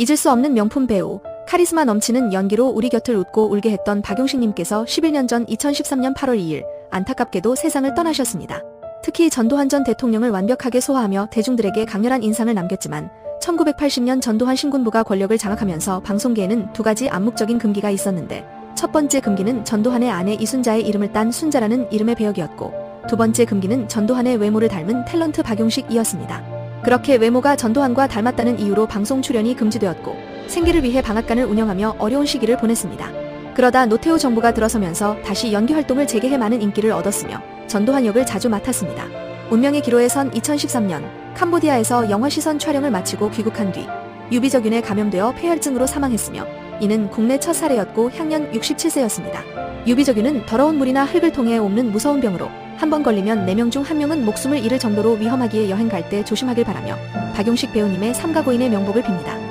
잊을 수 없는 명품 배우, 카리스마 넘치는 연기로 우리 곁을 웃고 울게 했던 박용식님께서 11년 전 2013년 8월 2일 안타깝게도 세상을 떠나셨습니다. 특히 전두환 전 대통령을 완벽하게 소화하며 대중들에게 강렬한 인상을 남겼지만 1980년 전두환 신군부가 권력을 장악하면서 방송계에는 두 가지 암묵적인 금기가 있었는데 첫 번째 금기는 전두환의 아내 이순자의 이름을 딴 순자라는 이름의 배역이었고 두 번째 금기는 전두환의 외모를 닮은 탤런트 박용식이었습니다. 그렇게 외모가 전두환과 닮았다는 이유로 방송 출연이 금지되었고 생계를 위해 방앗간을 운영하며 어려운 시기를 보냈습니다. 그러다 노태우 정부가 들어서면서 다시 연기 활동을 재개해 많은 인기를 얻었으며 전두환 역을 자주 맡았습니다. 운명의 기로에 선 2013년 캄보디아에서 영화 시선 촬영을 마치고 귀국한 뒤 유비적균에 감염되어 폐혈증으로 사망했으며 이는 국내 첫 사례였고 향년 67세였습니다. 유비적균은 더러운 물이나 흙을 통해 옮는 무서운 병으로 한 번 걸리면 4명 중 1명은 목숨을 잃을 정도로 위험하기에 여행 갈 때 조심하길 바라며 박용식 배우님의 삼가 고인의 명복을 빕니다.